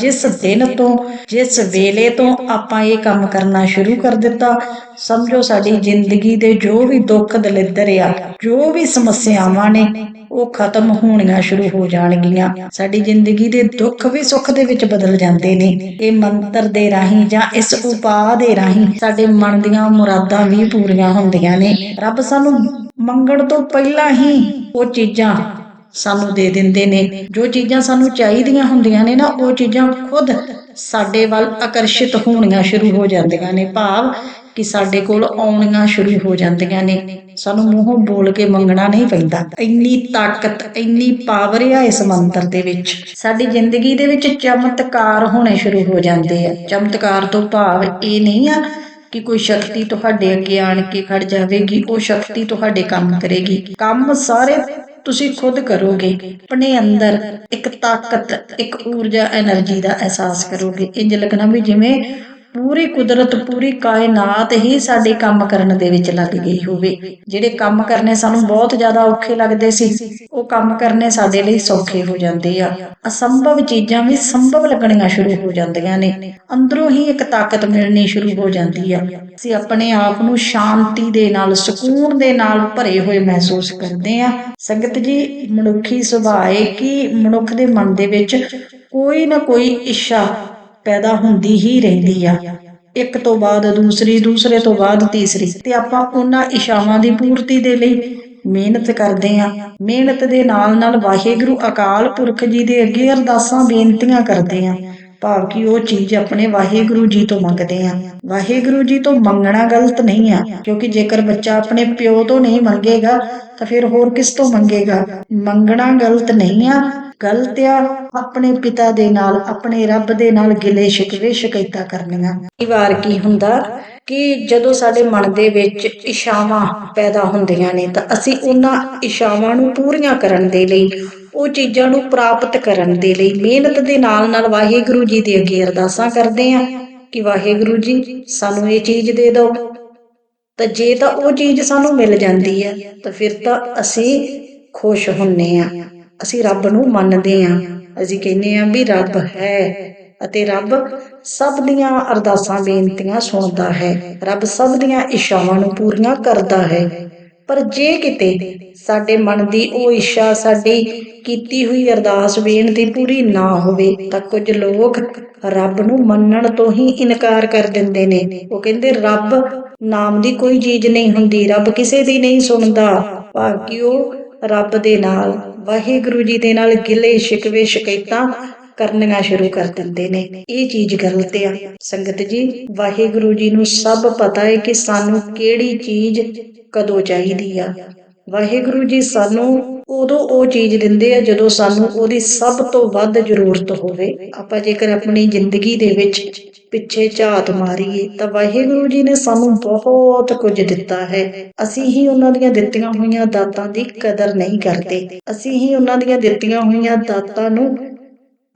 ਜਿਸ ਦਿਨ ਤੋਂ, ਜਿਸ ਵੇਲੇ ਤੋਂ ਆਪਾਂ ਇਹ ਕੰਮ ਕਰਨਾ ਸ਼ੁਰੂ ਕਰ ਦਿੱਤਾ, ਸਮਝੋ ਸਾਡੀ ਜ਼ਿੰਦਗੀ ਦੇ ਜੋ ਵੀ ਦੁੱਖ ਦਲਿੱਦਰ ਆ, ਜੋ ਵੀ ਸਮੱਸਿਆਵਾਂ ਨੇ, ਉਹ ਖਤਮ ਹੋਣੀਆਂ ਸ਼ੁਰੂ ਹੋ ਜਾਣਗੀਆਂ। ਸਾਡੀ ਜ਼ਿੰਦਗੀ ਦੇ ਦੁੱਖ ਵੀ ਸੁੱਖ ਦੇ ਵਿੱਚ ਬਦਲ ਜਾਂਦੇ ਨੇ। ਇਹ ਮੰਤਰ ਦੇ ਰਾਹੀਂ ਜਾਂ ਇਸ ਉਪਾਅ ਦੇ ਰਾਹੀਂ ਸਾਡੇ ਮਨ ਦੀਆਂ ਮੁਰਾਦਾਂ ਵੀ ਪੂਰੀਆਂ ਹੁੰਦੀਆਂ ਨੇ। ਰੱਬ ਸਾਨੂੰ ਮੰਗਣ ਤੋਂ ਪਹਿਲਾਂ ਹੀ ਉਹ ਚੀਜ਼ਾਂ ਸਾਨੂੰ ਦੇ ਦਿੰਦੇ ਨੇ। ਜੋ ਚੀਜ਼ਾਂ ਸਾਨੂੰ ਚਾਹੀਦੀਆਂ ਹੁੰਦੀਆਂ ਨੇ ਨਾ, ਉਹ ਚੀਜ਼ਾਂ ਖੁਦ ਸਾਡੇ ਵੱਲ ਆਕਰਸ਼ਿਤ ਹੋਣੀਆਂ ਸ਼ੁਰੂ ਹੋ ਜਾਂਦੀਆਂ ਨੇ। ਭਾਵ ਕਿ ਸਾਡੇ ਕੋਲ ਆਉਣੀਆਂ ਸ਼ੁਰੂ ਹੋ ਜਾਂਦੀਆਂ ਨੇ। ਸਾਨੂੰ ਮੂੰਹੋਂ ਬੋਲ ਕੇ ਮੰਗਣਾ ਨਹੀਂ ਪੈਂਦਾ। ਇੰਨੀ ਤਾਕਤ, ਇੰਨੀ ਪਾਵਰ ਆ ਇਸ ਮੰਤਰ ਦੇ ਵਿੱਚ। ਸਾਡੀ ਜ਼ਿੰਦਗੀ ਦੇ ਵਿੱਚ ਚਮਤਕਾਰ ਹੋਣੇ ਸ਼ੁਰੂ ਹੋ ਜਾਂਦੇ ਆ। ਚਮਤਕਾਰ ਤੋਂ ਭਾਵ ਇਹ ਨਹੀਂ ਆ ਕਿ ਕੋਈ ਸ਼ਕਤੀ ਤੁਹਾਡੇ ਅੱਗੇ ਆਣ ਕੇ ਖੜ ਜਾਵੇਗੀ, ਉਹ ਸ਼ਕਤੀ ਤੁਹਾਡੇ ਕੰਮ ਕਰੇਗੀ। ਕੰਮ ਸਾਰੇ ਤੁਸੀਂ ਖੁਦ ਕਰੋਗੇ, ਆਪਣੇ ਅੰਦਰ ਇੱਕ ਤਾਕਤ, ਇੱਕ ਊਰਜਾ એનર્ਜੀ ਦਾ ਅਹਿਸਾਸ ਕਰੋਗੇ। ਇੰਜ ਲੱਗਣਾ ਵੀ ਜਿਵੇਂ ਪੂਰੀ ਕੁਦਰਤ, ਪੂਰੀ ਕਾਇਨਾਤ ਹੀ ਸਾਡੇ ਕੰਮ ਕਰਨ ਦੇ ਵਿੱਚ ਲੱਗ ਗਈ ਹੋਵੇ। ਜਿਹੜੇ ਕੰਮ ਕਰਨੇ ਸਾਨੂੰ ਬਹੁਤ ਜ਼ਿਆਦਾ ਔਖੇ ਲੱਗਦੇ ਸੀ, ਉਹ ਕੰਮ ਕਰਨੇ ਸਾਡੇ ਲਈ ਸੌਖੇ ਹੋ ਜਾਂਦੇ ਆ। ਅਸੰਭਵ ਚੀਜ਼ਾਂ ਵੀ ਸੰਭਵ ਲੱਗਣੀਆਂ ਸ਼ੁਰੂ ਹੋ ਜਾਂਦੀਆਂ ਨੇ। ਅੰਦਰੋਂ ਹੀ ਇੱਕ ਤਾਕਤ ਮਿਲਣੀ ਸ਼ੁਰੂ ਹੋ ਜਾਂਦੀ ਆ। ਅਸੀਂ ਆਪਣੇ ਆਪ ਨੂੰ ਸ਼ਾਂਤੀ ਦੇ ਨਾਲ, ਸਕੂਨ ਦੇ ਨਾਲ ਭਰੇ ਹੋਏ ਮਹਿਸੂਸ ਕਰਦੇ ਆ। ਸੰਗਤ ਜੀ, ਮਨੁੱਖੀ ਸੁਭਾਅ ਹੈ ਕਿ ਮਨੁੱਖ ਦੇ ਮਨ ਦੇ ਵਿੱਚ ਕੋਈ ਨਾ ਕੋਈ ਇੱਛਾ ਪੈਦਾ ਹੁੰਦੀ ਹੀ ਰਹਿੰਦੀ ਆ। ਇੱਕ ਤੋਂ ਬਾਅਦ ਦੂਸਰੀ, ਦੂਸਰੇ ਤੋਂ ਬਾਅਦ ਤੀਸਰੀ। ਤੇ ਆਪਾਂ ਉਹਨਾਂ ਇਸ਼ਾਵਾਂ ਦੀ ਪੂਰਤੀ ਦੇ ਲਈ ਮਿਹਨਤ ਕਰਦੇ ਆ। ਮਿਹਨਤ ਦੇ ਨਾਲ ਨਾਲ ਵਾਹਿਗੁਰੂ ਅਕਾਲ ਪੁਰਖ ਜੀ ਦੇ ਅੱਗੇ ਅਰਦਾਸਾਂ, ਬੇਨਤੀਆਂ ਕਰਦੇ ਆ। ਭਾਵ ਕਿ ਉਹ ਚੀਜ਼ ਆਪਣੇ ਵਾਹਿਗੁਰੂ ਜੀ ਤੋਂ ਮੰਗਦੇ ਆ। ਵਾਹਿਗੁਰੂ ਜੀ ਤੋਂ ਮੰਗਣਾ ਗਲਤ ਨਹੀਂ ਆ, ਕਿਉਂਕਿ ਜੇਕਰ ਬੱਚਾ ਆਪਣੇ ਪਿਓ ਤੋਂ ਨਹੀਂ ਮੰਗੇਗਾ, ਤਾਂ ਫਿਰ ਹੋਰ ਕਿਸ ਤੋਂ ਮੰਗੇਗਾ? ਮੰਗਣਾ ਗਲਤ ਨਹੀਂ ਆ। ਗਲਤ ਆ ਆਪਣੇ ਪਿਤਾ ਦੇ ਨਾਲ, ਆਪਣੇ ਰੱਬ ਦੇ ਨਾਲ ਗਿਲੇ ਸ਼ਿਕਵੇ ਸ਼ਿਕਾਇਤਾਂ ਕਰਨੀਆਂ। ਕਈ ਵਾਰ ਕੀ ਹੁੰਦਾ ਕਿ ਜਦੋਂ ਸਾਡੇ ਮਨ ਦੇ ਵਿੱਚ ਇਸ਼ਾਵਾਂ ਪੈਦਾ ਹੁੰਦੀਆਂ ਨੇ, ਤਾਂ ਅਸੀਂ ਉਹਨਾਂ ਇਸ਼ਾਵਾਂ ਨੂੰ ਪੂਰੀਆਂ ਕਰਨ ਦੇ ਲਈ ਉਹ ਚੀਜ਼ਾਂ ਨੂੰ ਪ੍ਰਾਪਤ ਕਰਨ ਦੇ ਲਈ ਮਿਹਨਤ ਦੇ ਨਾਲ ਨਾਲ ਵਾਹਿਗੁਰੂ ਜੀ ਦੇ ਅੱਗੇ ਅਰਦਾਸਾਂ ਕਰਦੇ ਆ ਕਿ ਵਾਹਿਗੁਰੂ ਜੀ ਸਾਨੂੰ ਇਹ ਚੀਜ਼ ਦੇ ਦਿਓ। ਤਾਂ ਜੇ ਤਾਂ ਉਹ ਚੀਜ਼ ਸਾਨੂੰ ਮਿਲ ਜਾਂਦੀ ਹੈ, ਤਾਂ ਫਿਰ ਤਾਂ ਅਸੀਂ ਖੁਸ਼ ਹੁੰਨੇ ਆ ਅਸੀਂ ਰੱਬ ਨੂੰ ਮੰਨਦੇ ਆ ਅਸੀਂ ਕਹਿੰਦੇ ਆ ਵੀ ਰੱਬ ਹੈ ਅਤੇ ਰੱਬ ਸਭ ਦੀਆਂ ਅਰਦਾਸਾਂ, ਬੇਨਤੀਆਂ ਸੁਣਦਾ ਹੈ। ਰੱਬ ਸਭ ਦੀਆਂ ਇੱਛਾਵਾਂ ਨੂੰ ਪੂਰੀਆਂ ਕਰਦਾ ਹੈ। ਪਰ ਜੇ ਕਿਤੇ ਸਾਡੇ ਮਨ ਦੀ ਉਹ ਇੱਛਾ ਸਾਡੀ ਕੀਤੀ ਹੋਈ ਅਰਦਾਸ ਬੇਨਤੀ ਪੂਰੀ ਨਾ ਹੋਵੇ, ਤਾਂ ਕੁਝ ਲੋਕ ਰੱਬ ਨੂੰ ਮੰਨਣ ਤੋਂ ਹੀ ਇਨਕਾਰ ਕਰ ਦਿੰਦੇ ਨੇ। ਉਹ ਕਹਿੰਦੇ, ਰੱਬ ਨਾਮ ਦੀ ਕੋਈ ਚੀਜ਼ ਨਹੀਂ ਹੁੰਦੀ, ਰੱਬ ਕਿਸੇ ਦੀ ਨਹੀਂ ਸੁਣਦਾ। ਭਾਵੇਂ ਉਹ ਰੱਬ ਦੇ ਨਾਲ, ਵਾਹਿਗੁਰੂ ਜੀ ਦੇ ਨਾਲ ਗਿਲੇ ਸ਼ਿਕਵੇ ਸ਼ਿਕਾਇਤਾਂ ਕਰਨੀਆਂ ਸ਼ੁਰੂ ਕਰ ਦਿੰਦੇ ਨੇ। ਇਹ ਚੀਜ਼ ਗਲਤ ਆ। ਸੰਗਤ ਜੀ, ਵਾਹਿਗੁਰੂ ਜੀ ਨੂੰ ਸਭ ਪਤਾ ਹੈ ਕਿ ਸਾਨੂੰ ਕਿਹੜੀ ਚੀਜ਼ ਕਦੋਂ ਚਾਹੀਦੀ ਆ। ਵਾਹਿਗੁਰੂ ਜੀ ਸਾਨੂੰ ਉਦੋਂ ਉਹ ਚੀਜ਼ ਦਿੰਦੇ ਆ ਜਦੋਂ ਸਾਨੂੰ ਉਹਦੀ ਸਭ ਤੋਂ ਵੱਧ ਜ਼ਰੂਰਤ ਹੋਵੇ। ਆਪਾਂ ਜੇਕਰ ਆਪਣੀ ਜ਼ਿੰਦਗੀ ਦੇ ਵਿੱਚ ਪਿੱਛੇ ਝਾਤ ਮਾਰੀਏ, ਤਾਂ ਵਾਹਿਗੁਰੂ ਜੀ ਨੇ ਸਾਨੂੰ ਬਹੁਤ ਕੁਝ ਦਿੱਤਾ ਹੈ। ਅਸੀਂ ਹੀ ਉਹਨਾਂ ਦੀਆਂ ਦਿੱਤੀਆਂ ਹੋਈਆਂ ਦਾਤਾਂ ਦੀ ਕਦਰ ਨਹੀਂ ਕਰਦੇ। ਅਸੀਂ ਹੀ ਉਹਨਾਂ ਦੀਆਂ ਦਿੱਤੀਆਂ ਹੋਈਆਂ ਦਾਤਾਂ ਨੂੰ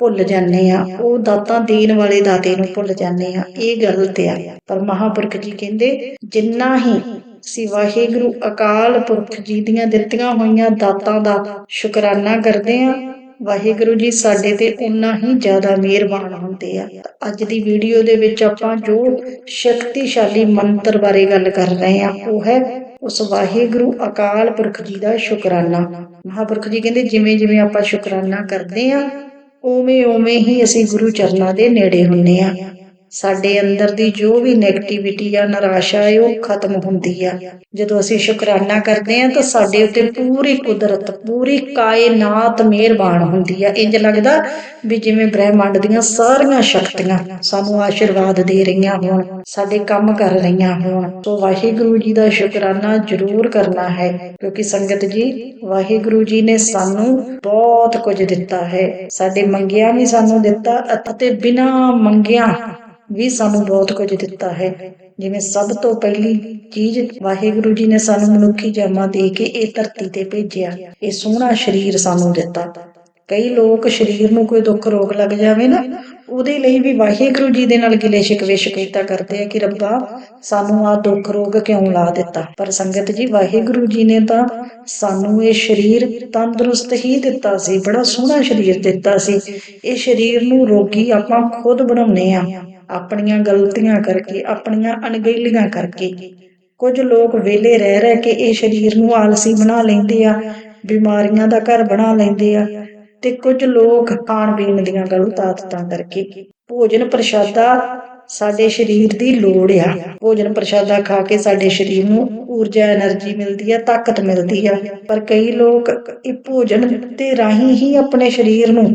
ਭੁੱਲ ਜਾਂਦੇ ਆ ਉਹ ਦਾਤਾਂ ਦੇਣ ਵਾਲੇ ਦਾਤੇ ਨੂੰ ਭੁੱਲ ਜਾਂਦੇ ਆ ਇਹ ਗਲਤ ਆ। ਪਰ ਮਹਾਪੁਰਖ ਜੀ ਕਹਿੰਦੇ, ਜਿੰਨਾ ਹੀ ਸੀ ਵਾਹਿਗੁਰੂ ਅਕਾਲ ਪੁਰਖ ਜੀ ਦੀਆਂ ਦਿੱਤੀਆਂ ਹੋਈਆਂ ਦਾਤਾਂ ਦਾ ਸ਼ੁਕਰਾਨਾ ਕਰਦੇ ਆ ਵਾਹਿਗੁਰੂ ਜੀ ਸਾਡੇ ਤੇ ਉਨਾ ਹੀ ਜ਼ਿਆਦਾ ਮਿਹਰਬਾਨ ਹੁੰਦੇ ਆ। ਅੱਜ ਦੀ ਵੀਡੀਓ ਦੇ ਵਿੱਚ ਆਪਾਂ ਜੋ ਸ਼ਕਤੀਸ਼ਾਲੀ ਮੰਤਰ ਬਾਰੇ ਗੱਲ ਕਰ ਰਹੇ ਆ ਉਹ ਹੈ ਉਸ ਵਾਹਿਗੁਰੂ ਅਕਾਲ ਪੁਰਖ ਜੀ ਦਾ ਸ਼ੁਕਰਾਨਾ। ਮਹਾਪੁਰਖ ਜੀ ਕਹਿੰਦੇ ਜਿਵੇਂ ਜਿਵੇਂ ਆਪਾਂ ਸ਼ੁਕਰਾਨਾ ਕਰਦੇ ਆ ਉਵੇਂ ਉਵੇਂ ਹੀ ਅਸੀਂ ਗੁਰੂ ਚਰਨਾਂ ਦੇ ਨੇੜੇ ਹੁੰਨੇ ਆ ਸਾਡੇ ਅੰਦਰ ਦੀ ਜੋ ਵੀ 네ਗੇਟਿਵਿਟੀ ਆ ਨਿਰਾਸ਼ਾ ਹੈ, ਉਹ ਖਤਮ ਹੁੰਦੀ ਆ। ਜਦੋਂ ਅਸੀਂ ਸ਼ੁਕਰਾਨਾ ਕਰਦੇ ਆ ਤਾਂ ਸਾਡੇ ਉੱਤੇ ਪੂਰੀ ਕੁਦਰਤ, ਪੂਰੀ ਕਾਇਨਾਤ ਮਿਹਰਬਾਨ ਹੁੰਦੀ ਆ। ਇੰਜ ਲੱਗਦਾ ਵੀ ਜਿਵੇਂ ਬ੍ਰਹਿਮੰਡ ਦੀਆਂ ਸਾਰੀਆਂ ਸ਼ਕਤੀਆਂ ਸਾਨੂੰ ਆਸ਼ੀਰਵਾਦ ਦੇ ਰਹੀਆਂ ਹੋਣ, ਸਾਡੇ ਕੰਮ ਕਰ ਰਹੀਆਂ ਹੋਣ। ਸੋ ਵਾਹਿਗੁਰੂ ਜੀ ਦਾ ਸ਼ੁਕਰਾਨਾ ਜ਼ਰੂਰ ਕਰਨਾ ਹੈ, ਕਿਉਂਕਿ ਸੰਗਤ ਜੀ, ਵਾਹਿਗੁਰੂ ਜੀ ਨੇ ਸਾਨੂੰ ਬਹੁਤ ਕੁਝ ਦਿੱਤਾ ਹੈ। ਸਾਡੇ ਮੰਗਿਆ ਵੀ ਸਾਨੂੰ ਦਿੱਤਾ ਅਤੇ ਬਿਨਾਂ ਮੰਗਿਆ ਵੀ ਸਾਨੂੰ ਬਹੁਤ ਕੁਝ ਦਿੱਤਾ ਹੈ। ਜਿਵੇਂ ਸਭ ਤੋਂ ਪਹਿਲੀ ਚੀਜ਼ ਵਾਹਿਗੁਰੂ ਜੀ ਨੇ ਸਾਨੂੰ ਮਨੁੱਖੀ ਜਨਮ ਦੇ ਕੇ ਇਹ ਧਰਤੀ ਤੇ ਭੇਜਿਆ। ਇਹ ਸੋਹਣਾ ਸਰੀਰ ਸਾਨੂੰ ਦਿੱਤਾ। ਕਈ ਲੋਕ ਸਰੀਰ ਨੂੰ ਕੋਈ ਦੁੱਖ ਰੋਗ ਲੱਗ ਜਾਵੇ ਨਾ ਉਹਦੇ ਲਈ ਵੀ ਵਾਹਿਗੁਰੂ ਜੀ ਦੇ ਨਾਲ ਗਿਲੇ ਸ਼ਿਕਵੇ ਸ਼ਿਕਾਇਤਾਂ ਕਰਦੇ ਆ ਕਿ ਰੱਬਾ, ਸਾਨੂੰ ਆ ਦੁੱਖ ਰੋਗ ਕਿਉਂ ਲਾ ਦਿੱਤਾ? ਪਰ ਸੰਗਤ ਜੀ, ਵਾਹਿਗੁਰੂ ਜੀ ਨੇ ਤਾਂ ਸਾਨੂੰ ਇਹ ਸਰੀਰ ਤੰਦਰੁਸਤ ਹੀ ਦਿੱਤਾ ਸੀ, ਬੜਾ ਸੋਹਣਾ ਸਰੀਰ ਦਿੱਤਾ ਸੀ। ਇਹ ਸਰੀਰ ਨੂੰ ਰੋਗੀ ਆਪਾਂ ਖੁਦ ਬਣਾਉਨੇ ਆ, ਆਪਣੀਆਂ ਗਲਤੀਆਂ ਕਰਕੇ, ਆਪਣੀਆਂ ਅਣਗਹਿਲੀਆਂ ਕਰਕੇ। ਕੁਝ ਲੋਕ ਵਿਹਲੇ ਰਹਿ ਰਹਿ ਕੇ ਇਹ ਸਰੀਰ ਨੂੰ ਆਲਸੀ ਬਣਾ ਲੈਂਦੇ ਆ, ਬਿਮਾਰੀਆਂ ਦਾ ਘਰ ਬਣਾ ਲੈਂਦੇ ਆ। ਤੇ ਕੁਝ ਲੋਕ ਖਾਣ ਪੀਣ ਦੀਆਂ ਗਲਤ ਆਦਤਾਂ ਕਰਕੇ ਭੋਜਨ ਪ੍ਰਸ਼ਾਦਾ ਸਾਡੇ ਸਰੀਰ ਦੀ ਲੋੜ ਆ। ਭੋਜਨ ਪ੍ਰਸ਼ਾਦਾ ਖਾ ਕੇ ਸਾਡੇ ਸਰੀਰ ਨੂੰ ਊਰਜਾ એનર્ਜੀ ਮਿਲਦੀ ਆ, ਤਾਕਤ ਮਿਲਦੀ ਆ। ਪਰ ਕਈ ਲੋਕ ਇਹ ਭੋਜਨ ਤੇ ਰਾਹੀਂ ਹੀ ਆਪਣੇ ਸਰੀਰ ਨੂੰ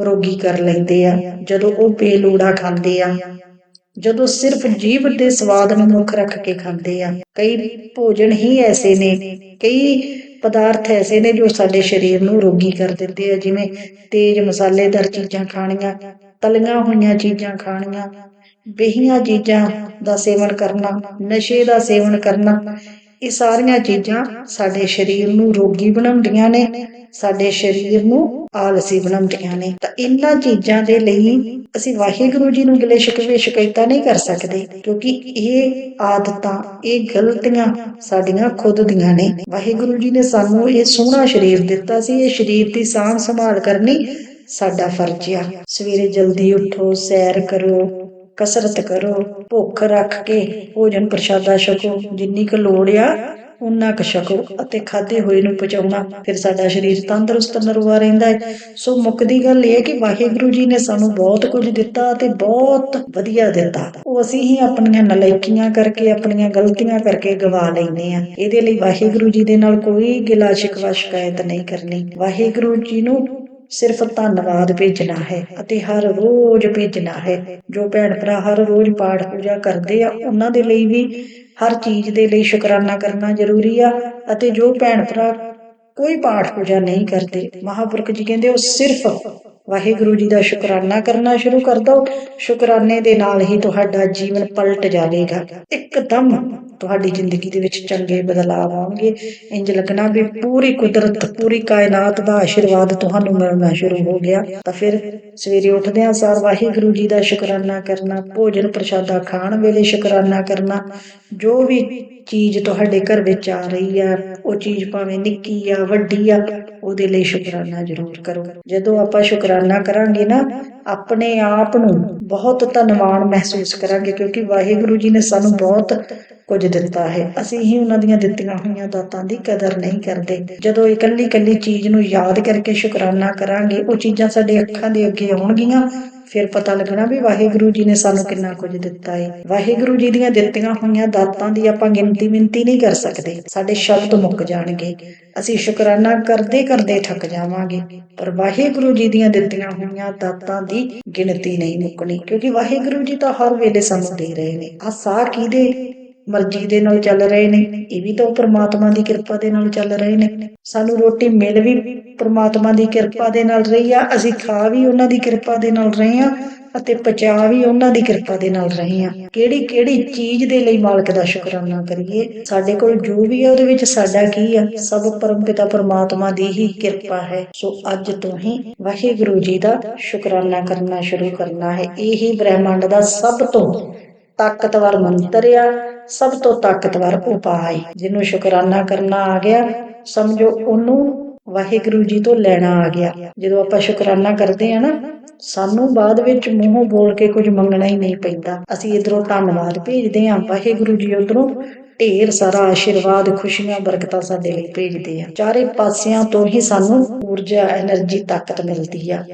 ਰੋਗੀ ਕਰ ਲੈਂਦੇ ਆ, ਜਦੋਂ ਉਹ ਬੇਲੋੜਾ ਖਾਂਦੇ ਆ। ਜਦੋਂ ਸਿਰਫ ਜੀਵ ਦੇ ਸਵਾਦ ਨੂੰ ਮੁੱਖ ਰੱਖ ਕੇ ਖਾਂਦੇ ਆ। ਕਈ ਭੋਜਨ ਹੀ ਐਸੇ ਨੇ, ਕਈ ਪਦਾਰਥ ਐਸੇ ਨੇ ਜੋ ਸਾਡੇ ਸਰੀਰ ਨੂੰ ਰੋਗੀ ਕਰ ਦਿੰਦੇ ਆ, ਜਿਵੇਂ ਤੇਜ਼ ਮਸਾਲੇਦਾਰ ਚੀਜ਼ਾਂ ਖਾਣੀਆਂ, ਤਲੀਆਂ ਹੋਈਆਂ ਚੀਜ਼ਾਂ ਖਾਣੀਆਂ ਬੇਹੀਆਂ ਚੀਜ਼ਾਂ ਦਾ ਸੇਵਨ ਕਰਨਾ, ਨਸ਼ੇ ਦਾ ਸੇਵਨ ਕਰਨਾ ਇਹ ਸਾਰੀਆਂ ਚੀਜ਼ਾਂ ਸਾਡੇ ਸਰੀਰ ਨੂੰ ਰੋਗੀ ਬਣਾਉਂਦੀਆਂ ਨੇ, ਸਾਡੇ ਸਰੀਰ ਨੂੰ ਆਲਸੀ ਬਣਾਉਂਦੀਆਂ ਨੇ। ਤਾਂ ਇਹਨਾਂ ਚੀਜ਼ਾਂ ਦੇ ਲਈ ਅਸੀਂ ਵਾਹਿਗੁਰੂ ਜੀ ਨੂੰ ਗਿਲੇ ਸ਼ਿਕਵੇ ਸ਼ਿਕਾਇਤਾਂ ਨਹੀਂ ਕਰ ਸਕਦੇ, ਕਿਉਂਕਿ ਇਹ ਆਦਤਾਂ, ਇਹ ਗਲਤੀਆਂ ਸਾਡੀਆਂ ਖੁਦ ਦੀਆਂ ਨੇ। ਵਾਹਿਗੁਰੂ ਜੀ ਨੇ ਸਾਨੂੰ ਇਹ ਸੋਹਣਾ ਸਰੀਰ ਦਿੱਤਾ ਸੀ, ਇਹ ਸਰੀਰ ਦੀ ਸਾਂਭ ਸੰਭਾਲ ਕਰਨੀ ਸਾਡਾ ਫਰਜ਼ ਆ। ਸਵੇਰੇ ਜਲਦੀ ਉੱਠੋ, ਸੈਰ ਕਰੋ ਕਸਰਤ ਕਰੋ, ਭੁੱਖ ਰੱਖ ਕੇ ਭੋਜਨ ਪ੍ਰਸ਼ਾਦਾ ਛਕੋ, ਜਿੰਨੀ ਕੁ ਲੋੜ ਆ ਉਨਾ ਕੁ ਛਕੋ ਅਤੇ ਖਾਦੇ ਹੋਏ ਨੂੰ ਪਚਾਉਣਾ। ਫਿਰ ਸਾਡਾ ਸਰੀਰ ਤੰਦਰੁਸਤ ਨਰਵਾ ਰਹਿੰਦਾ ਹੈ। ਸੋ ਮੁੱਕਦੀ ਗੱਲ ਇਹ ਹੈ ਕਿ ਵਾਹਿਗੁਰੂ ਜੀ ਨੇ ਸਾਨੂੰ ਬਹੁਤ ਕੁਝ ਦਿੱਤਾ ਤੇ ਬਹੁਤ ਵਧੀਆ ਦਿੱਤਾ। ਉਹ ਅਸੀਂ ਹੀ ਆਪਣੀਆਂ ਨਲਾਇਕੀਆਂ ਕਰਕੇ, ਆਪਣੀਆਂ ਗਲਤੀਆਂ ਕਰਕੇ ਗਵਾ ਲੈਂਦੇ ਆ ਇਹਦੇ ਲਈ ਵਾਹਿਗੁਰੂ ਜੀ ਦੇ ਨਾਲ ਕੋਈ ਗਿਲਾ ਸ਼ਿਕਵਾ ਸ਼ਿਕਾਇਤ ਨਹੀਂ ਕਰਨੀ। ਵਾਹਿਗੁਰੂ ਜੀ ਨੂੰ ਸਿਰਫ ਧੰਨਵਾਦ ਭੇਜਣਾ ਹੈ ਅਤੇ ਹਰ ਰੋਜ਼ ਭੇਜਣਾ ਹੈ। ਜੋ ਭੈਣ ਭਰਾ ਹਰ ਰੋਜ਼ ਪਾਠ ਪੂਜਾ ਕਰਦੇ ਆ, ਉਹਨਾਂ ਦੇ ਲਈ ਵੀ ਹਰ ਚੀਜ਼ ਦੇ ਲਈ ਸ਼ੁਕਰਾਨਾ ਕਰਨਾ ਜ਼ਰੂਰੀ ਆ ਅਤੇ ਜੋ ਭੈਣ ਭਰਾ ਕੋਈ ਪਾਠ ਪੂਜਾ ਨਹੀਂ ਕਰਦੇ, ਮਹਾਪੁਰਖ ਜੀ ਕਹਿੰਦੇ ਉਹ ਸਿਰਫ ਵਾਹਿਗੁਰੂ ਜੀ ਦਾ ਸ਼ੁਕਰਾਨਾ ਕਰਨਾ ਸ਼ੁਰੂ ਕਰ ਦਿਓ। ਸ਼ੁਕਰਾਨੇ ਦੇ ਨਾਲ ਹੀ ਤੁਹਾਡਾ ਜੀਵਨ ਪਲਟ ਜਾਵੇਗਾ। ਇੱਕਦਮ ਤੁਹਾਡੀ ਜ਼ਿੰਦਗੀ ਦੇ ਵਿੱਚ ਚੰਗੇ ਬਦਲਾਅ ਆਉਣਗੇ। ਇੰਜ ਲੱਗਣਾ ਵੀ ਪੂਰੀ ਕੁਦਰਤ, ਪੂਰੀ ਕਾਇਨਾਤ ਦਾ ਆਸ਼ੀਰਵਾਦ ਤੁਹਾਨੂੰ ਮਿਲਣਾ ਸ਼ੁਰੂ ਹੋ ਗਿਆ। ਤਾਂ ਫਿਰ ਸਵੇਰੇ ਉੱਠਦਿਆਂ ਸਾਰ ਵਾਹਿਗੁਰੂ ਜੀ ਦਾ ਸ਼ੁਕਰਾਨਾ ਕਰਨਾ, ਭੋਜਨ ਪ੍ਰਸ਼ਾਦਾ ਖਾਣ ਵੇਲੇ ਸ਼ੁਕਰਾਨਾ ਕਰਨਾ, ਜੋ ਵੀ ਚੀਜ਼ ਤੁਹਾਡੇ ਘਰ ਵਿੱਚ ਆ ਰਹੀ ਆ ਉਹ ਚੀਜ਼ ਭਾਵੇਂ ਨਿੱਕੀ ਆ, ਵੱਡੀ ਆ, ਉਹਦੇ ਲਈ ਸ਼ੁਕਰਾਨਾ ਜ਼ਰੂਰ ਕਰੋ। ਜਦੋਂ ਆਪਾਂ ਸ਼ੁਕਰਾਨਾ ਕਰਾਂਗੇ ਨਾ, ਆਪਣੇ ਆਪ ਨੂੰ ਬਹੁਤ ਧੰਨਵਾਨ ਮਹਿਸੂਸ ਕਰਾਂਗੇ, ਕਿਉਂਕਿ ਵਾਹਿਗੁਰੂ ਜੀ ਨੇ ਸਾਨੂੰ ਬਹੁਤ ਕੁਝ ਦਿੱਤਾ ਹੈ। ਅਸੀਂ ਹੀ ਉਹਨਾਂ ਦੀਆਂ ਦਿੱਤੀਆਂ ਹੋਈਆਂ ਦਾਤਾਂ ਦੀ ਕਦਰ ਨਹੀਂ ਕਰਦੇ। ਜਦੋਂ ਇਕੱਲੀ ਇਕੱਲੀ ਚੀਜ਼ ਨੂੰ ਯਾਦ ਕਰਕੇ ਸ਼ੁਕਰਾਨਾ ਕਰਾਂਗੇ, ਉਹ ਚੀਜ਼ਾਂ ਸਾਡੇ ਅੱਖਾਂ ਦੇ ਅੱਗੇ ਆਉਣਗੀਆਂ, ਫਿਰ ਪਤਾ ਲੱਗਣਾ ਵੀ ਵਾਹਿਗੁਰੂ ਜੀ ਨੇ ਸਾਨੂੰ ਕਿੰਨਾ ਕੁਝ ਦਿੱਤਾ ਹੈ ਵਾਹਿਗੁਰੂ ਜੀ ਦੀਆਂ ਦਿੱਤੀਆਂ ਹੋਈਆਂ ਦਾਤਾਂ ਦੀ ਆਪਾਂ ਗਿਣਤੀ ਮਿੰਤੀ ਨਹੀਂ ਕਰ ਸਕਦੇ। ਸਾਡੇ ਸ਼ਬਦ ਮੁੱਕ ਜਾਣਗੇ। ਅਸੀਂ ਸ਼ੁਕਰਾਨਾ ਕਰਦੇ ਕਰਦੇ ਥੱਕ ਜਾਵਾਂਗੇ। ਪਰ ਵਾਹਿਗੁਰੂ ਜੀ ਦੀਆਂ ਦਿੱਤੀਆਂ ਹੋਈਆਂ ਦਾਤਾਂ ਦੀ ਗਿਣਤੀ ਨਹੀਂ ਮੁੱਕਣੀ, ਕਿਉਂਕਿ ਵਾਹਿਗੁਰੂ ਜੀ ਤਾਂ ਹਰ ਵੇਲੇ ਸਾਨੂੰ ਦੇ ਰਹੇ ਨੇ। ਆ ਸਾਹ ਕਿਹਦੇ ਮਰਜ਼ੀ ਦੇ ਨਾਲ ਚੱਲ ਰਹੇ ਨੇ, ਇਹ ਵੀ ਤਾਂ ਉਹ ਪ੍ਰਮਾਤਮਾ ਦੀ ਕਿਰਪਾ ਦੇ ਨਾਲ ਚੱਲ ਰਹੇ ਨੇ। ਸਾਨੂੰ ਰੋਟੀ ਮਿਲ ਵੀ ਪ੍ਰਮਾਤਮਾ ਦੀ ਕਿਰਪਾ ਦੇ ਨਾਲ ਰਹੀ ਆ, ਅਸੀਂ ਖਾ ਵੀ ਉਹਨਾਂ ਦੀ ਕਿਰਪਾ ਦੇ ਨਾਲ ਰਹੇ ਆ ਅਤੇ ਪਚਾ ਵੀ ਉਹਨਾਂ ਦੀ ਕਿਰਪਾ ਦੇ ਨਾਲ ਰਹੇ ਆ। ਕਿਹੜੀ ਕਿਹੜੀ ਚੀਜ਼ ਦੇ ਲਈ ਮਾਲਕ ਦਾ ਸ਼ੁਕਰਾਨਾ ਕਰੀਏ? ਸਾਡੇ ਕੋਲ ਜੋ ਵੀ ਹੈ ਉਹਦੇ ਵਿੱਚ ਸਾਡਾ ਕੀ ਆ? ਸਭ ਪਰਮਪਿਤਾ ਪਰਮਾਤਮਾ ਦੀ ਹੀ ਕਿਰਪਾ ਹੈ। ਸੋ ਅੱਜ ਤੋਂ ਹੀ ਵਾਹਿਗੁਰੂ ਜੀ ਦਾ ਸ਼ੁਕਰਾਨਾ ਕਰਨਾ ਸ਼ੁਰੂ ਕਰਨਾ ਹੈ। ਇਹ ਹੀ ਬ੍ਰਹਿਮੰਡ ਦਾ ਸਭ ਤੋਂ ਤਾਕਤਵਰ ਮੰਤਰ ਆ। ਸਭ ਤੋਂ ਤਾਕਤਵਰ ਉਪਾਅ ਜਿਹਨੂੰ ਸ਼ੁਕਰਾਨਾ ਕਰਨਾ ਆ ਗਿਆ, ਸਮਝੋ ਉਹਨੂੰ ਵਾਹਿਗੁਰੂ ਜੀ ਤੋਂ ਲੈਣਾ ਆ ਗਿਆ। ਜਦੋਂ ਆਪਾਂ ਸ਼ੁਕਰਾਨਾ ਕਰਦੇ ਆ ਨਾ, ਸਾਨੂੰ ਬਾਅਦ ਵਿੱਚ ਮੂੰਹੋਂ ਬੋਲ ਕੇ ਕੁਝ ਮੰਗਣਾ ਹੀ ਨਹੀਂ ਪੈਂਦਾ। ਅਸੀਂ ਇਧਰੋਂ ਧੰਨਵਾਦ ਭੇਜਦੇ ਆ ਵਾਹਿਗੁਰੂ ਜੀ ਉਧਰੋਂ ਢੇਰ ਸਾਰਾ ਆਸ਼ੀਰਵਾਦ, ਖੁਸ਼ੀਆਂ, ਬਰਕਤਾਂ ਸਾਡੇ ਲਈ ਭੇਜਦੇ ਆ। ਚਾਰੇ ਪਾਸਿਆਂ ਤੋਂ ਹੀ ਸਾਨੂੰ ਊਰਜਾ એનર્ਜੀ ਤਾਕਤ ਮਿਲਦੀ ਆ।